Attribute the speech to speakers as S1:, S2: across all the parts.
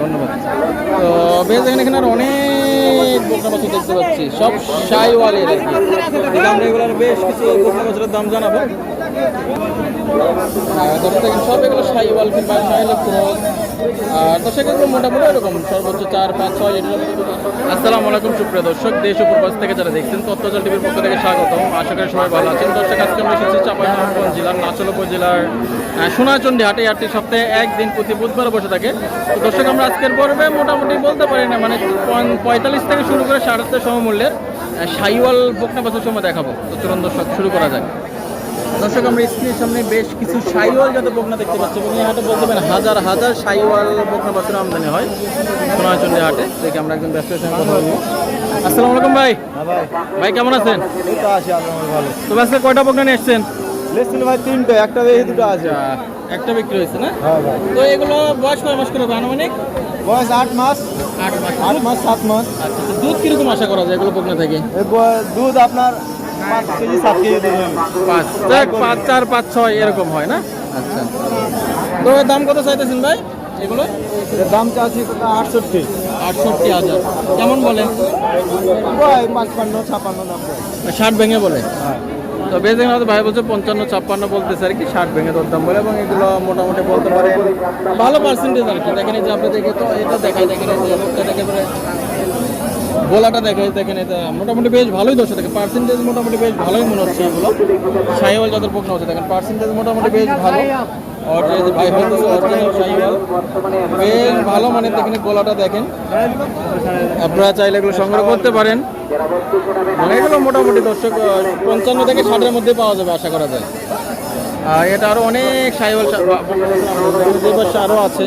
S1: ধন্যবাদ। তো বেশ এখানে এখানে আর অনেক বোকনা বাছুর দেখতে পাচ্ছি। সব সাইওয়ালের আর কি। রেগুলার বেশ কিছু বোকনা বাছুরের দাম জানাব। সব এগুলো সাইওয়াল কিংবা ক্রস। দর্শক এগুলো মোটামুটি এরকম সর্বোচ্চ চার পাঁচ ছয় এটার আসসালামু আলাইকুম সুপ্রিয় দর্শক। দেশ ও থেকে যারা দেখছেন তথ্যজল টিভির পক্ষ থেকে স্বাগতম। আশা করি সবাই ভালো আছেন। দর্শক আজকে আমরা এসেছি চাঁপাইনবাবগঞ্জ জেলার নাচল উপজেলার আহ, সোনাচন্ডী হাটে। হাটটি সপ্তাহে একদিন প্রতি বুধবার বসে থাকে। তো দর্শক আমরা আজকের পর্বে মোটামুটি বলতে পারি না মানে পঁয়- পঁয়তাল্লিশ থেকে শুরু করে সাড়ে সমমূল্যের সাইওয়াল বকনা বাছুর সময় দেখাবো। তো চলুন দর্শক শুরু করা যাক। দর্শক আমরা স্ক্রিনের সামনে বেশ কিছু সাইওয়াল যাতে বকনা দেখতে পাচ্ছি এবং এই হাটে বলতে পারেন হাজার হাজার সাইওয়াল বকনা বাছুর আমদানি হয় সোনাচন্ডী হাটে। দেখে আমরা একজন ব্যস্ত সঙ্গে কথা বলব। আসসালামু আলাইকুম ভাই।
S2: হ্যাঁ ভাই।
S1: কেমন আছেন?
S2: তো
S1: আজকে কয়টা বকনা নিয়ে এসছেন
S2: ভাই তিনটে একটা দুটো আছে।
S1: আচ্ছা, একটা বিক্রি হয়েছে না?
S2: হ্যাঁ
S1: তো এগুলো বয়স কয় মাস করে আনুমানিক?
S2: বয়স আট মাস।
S1: আট মাস।
S2: আট মাস সাত মাস।
S1: আচ্ছা দুধ কীরকম আশা করা যায় এগুলো বকনা থেকে?
S2: দুধ আপনার পাঁচ
S1: পাঁচ। চার পাঁচ ছয় এরকম হয় না? আচ্ছা। তো দাম কত চাইতেছেন ভাই এগুলো?
S2: দাম চাচ্ছি আটষট্টি।
S1: আটষট্টি হাজার। কেমন বলেন?
S2: পাঁচপান্ন ছাপান্ন
S1: ষাট ভেঙে বলে?
S2: হ্যাঁ।
S1: তো বেশ দেখেন হয়তো ভাই বলছে পঞ্চান্ন ছাপ্পান্ন বলতেছে আর কি ষাট ভেঙে দরদাম বলে এবং এগুলো মোটামুটি বলতে পারে। ভালো পার্সেন্টেজ আর কি। দেখেন যে আপনি দেখে তো এটা দেখাই দেখেন যে লোকটা দেখে গোলাটা দেখে, দেখেন এটা মোটামুটি বেশ ভালোই দর্শক। দেখেন পার্সেন্টেজ মোটামুটি বেশ ভালোই মনে হচ্ছে এগুলো। সাইওয়াল যাদের পোকনা হচ্ছে, দেখেন পার্সেন্টেজ মোটামুটি বেশ ভালো। বেশ ভালো মানে দেখেন গোলাটা দেখেন। আপনারা চাইলে এগুলো সংগ্রহ করতে পারেন। মানে এগুলো মোটামুটি দর্শক পঞ্চান্ন থেকে ষাটের মধ্যে পাওয়া যাবে আশা করা যায়। আর এটা আরও অনেক সাইওয়াল আরও আছে।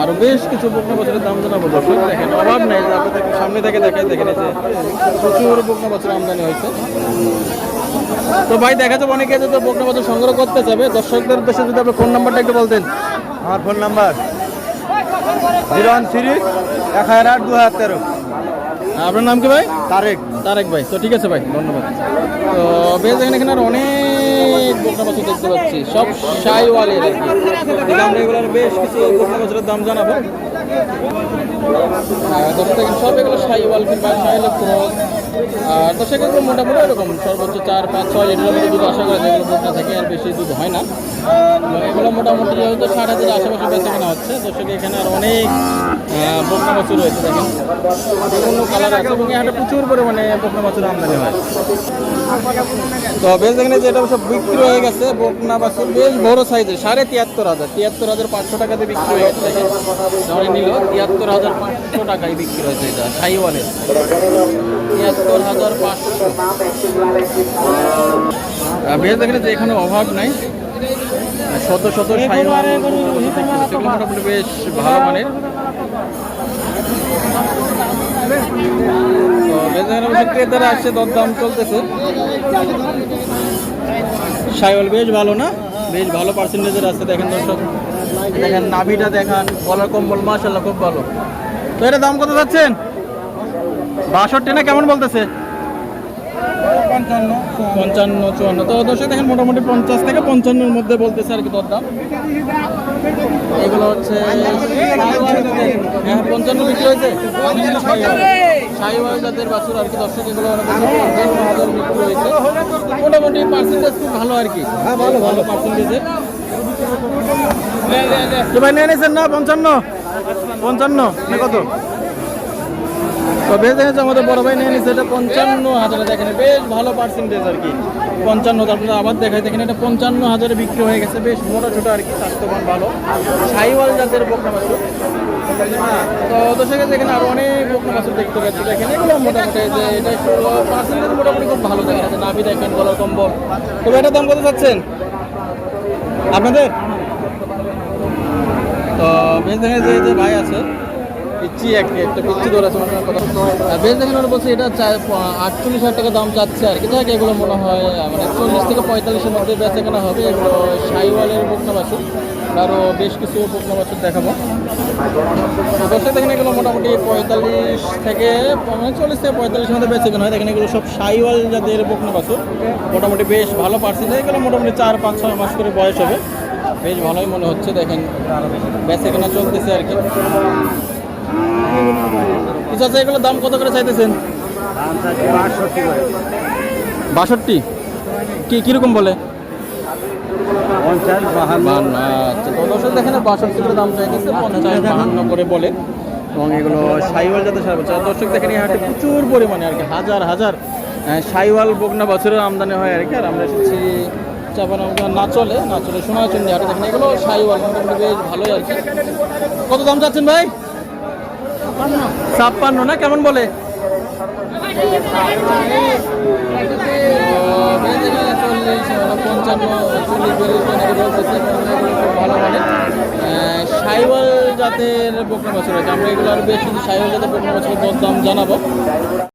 S1: আরও বেশ কিছু বকনা বছরের দাম জানাব। দেখেন, অভাব নেই আপনাদের সামনে থেকে দেখেন দেখেন যে প্রচুর বকনা আমদানি হয়েছে। তো ভাই, দেখা যাবে অনেকে যদি বকনা বছর সংগ্রহ করতে যাবে দর্শকদের উদ্দেশ্যে যদি আপনি ফোন নাম্বারটা একটু বলতেন।
S2: আমার phone number zero one three এক হাজার আট দু হাজার তেরো।
S1: আপনার নাম কি ভাই?
S2: তারেক।
S1: তারেক ভাই। তো ঠিক আছে ভাই ধন্যবাদ। তো বেশ এখানে এখানে অনেক বোকা বাছুর দেখতে পাচ্ছি। সব সাইওয়ালের দাম রেগুলার বেশ কিছু বোকা বাছুরের দাম জানাব। সব এগুলো সাইওয়াল কিংবা সাই ক্রস আর তো এগুলো মোটামুটি এরকম, সর্বোচ্চ চার, পাঁচ, ছয় লিটারের মধ্যে দুধ আশা করা বোকনা থেকে আর বেশি দুধ হয় না। এগুলো মোটামুটি যেহেতু ষাট হাজার আশেপাশে বেঁচে কেনা হচ্ছে দর্শক এখানে আর অনেক বোকনা বাছুর রয়েছে, দেখেন। বিভিন্ন কালার আছে এবং এখানে প্রচুর পরিমাণে বকনা বাছুর আমদানি হয়। তো বেশ দেখেন যে এটা সব বিক্রি হয়ে গেছে বকনা বাছুর বেশ বড় সাইজের, সাড়ে তিয়াত্তর হাজার। তিয়াত্তর হাজার পাঁচশো টাকাতে বিক্রি হয়ে গেছে যেমন নিল, তিয়াত্তর হাজার পাঁচশো টাকায় বিক্রি হয়েছে এটা, সাইওয়ালের। তিয়াত্তর হাজার পাঁচশো। আর বেশ দেখেন যে এখানে অভাব নাই শত শত মোটামুটি বেশ ভালো মানের। ক্রেতারা আসছে দরদাম চলতেছে। সাইওয়াল বেশ ভালো না? বেশ ভালো পার্সেন্টেজের আছে দেখেন দর্শক। দেখেন নাভিটা দেখান গলার কম্বল মাশাল্লাহ খুব ভালো। তো এটা দাম কত যাচ্ছেন? বাষট্টি না কেমন বলতেছে?
S2: পঞ্চান্ন
S1: পঞ্চান্ন চুয়ান্ন। তো দর্শক দেখেন মোটামুটি পঞ্চাশ থেকে পঞ্চান্নর মধ্যে বলতেছে আর কি দরদাম। এগুলো হচ্ছে হ্যাঁ পঞ্চান্ন বিক্রি হয়েছে। সাইওয়াল জাতের বাছুর আর কি দর্শক এগুলো বিক্রি হয়েছে মোটামুটি পার্সেন্টেজ খুব ভালো আর কি। হ্যাঁ ভালো ভালো। তো ভাই নিয়ে নিয়েছেন না? পঞ্চান্ন? পঞ্চান্ন? না কত? তো বেশ আমাদের বড় ভাই পঞ্চান্ন হাজারে দেখেন, বেশ ভালো পার্সেন্টেজ আর কি। পঞ্চান্ন তারপরে আবার দেখেন এটা পঞ্চান্ন হাজারে বিক্রি হয়ে গেছে, বেশ মোটা ছোটো আর কি, স্বাস্থ্যবান, ভালো। সাইওয়াল জাতের বকনা বাছুর তো দেখেন আরও অনেক বকনা বাছুর দেখতে পাচ্ছি। দেখেন এগুলো মোটামুটি যে এটা পার্সেন্টেজ মোটামুটি খুব ভালো দেখেন আছে নাভি দেখেন, গলার কম্বল। তবে এটার দাম কত চাচ্ছেন? আপনাদের? তো বেশ দেখেন যে ভাই আছে পিচ্ছি একটি পিচ্ছি ধরে আছে ওনার কথা বেশ দেখেন ওরা বলছে এটা আটচল্লিশ হাজার টাকা দাম চাচ্ছে আর কি। যাক, এগুলো মনে হয় মানে চল্লিশ থেকে পঁয়তাল্লিশের মধ্যে বেচা কেনা হবে। এগুলো সাইওয়ালের বকনা বাছুর আরও বেশ কিছু বকনা বাছুর দেখাবো দর্শক, দেখেন এগুলো মোটামুটি পঁয়তাল্লিশ থেকে মানে চল্লিশ থেকে পঁয়তাল্লিশের মধ্যে বেচে কেনা হয়। দেখেন এগুলো সব সাইওয়াল যাদের বকনা বাছুর মোটামুটি বেশ ভালো পার্সেন্ট এগুলো মোটামুটি চার, পাঁচ, ছয় মাস করে বয়স হবে। বেশ ভালোই মনে হচ্ছে, দেখেন বেচে কেনা চলতেছে আর কি। এগুলোর দাম কত করে চাইতেছেন? বাষট্টি। কি কীরকম বলে?
S2: পঞ্চাশ বাহান্ন।
S1: আচ্ছা। দর্শক দেখেন বাষট্টি করে দাম চাইতেছে পঞ্চাশ বাহান্ন করে বলে। এবং এগুলো সাইওয়াল যাতে সার বাচ্চা। দর্শক দেখেন এই হাটে প্রচুর পরিমাণে আর কি হাজার হাজার সাইওয়াল বগনা বছরের আমদানি হয় আর কি। আর আমরা এসেছি চাপানো না চলে না চলে সোনাচন্ডী হাটে। দেখেন এগুলো সাইওয়াল মোটামুটি বেশ ভালোই আর কি। কত দাম চাচ্ছেন ভাই? ছাপ্পান্ন না, কেমন বলে? সাইওয়াল জাতের বকনা বছর আছে। আমরা এগুলো আরও বেশি সাইবল জাতের বকনা বছর দাম জানাব।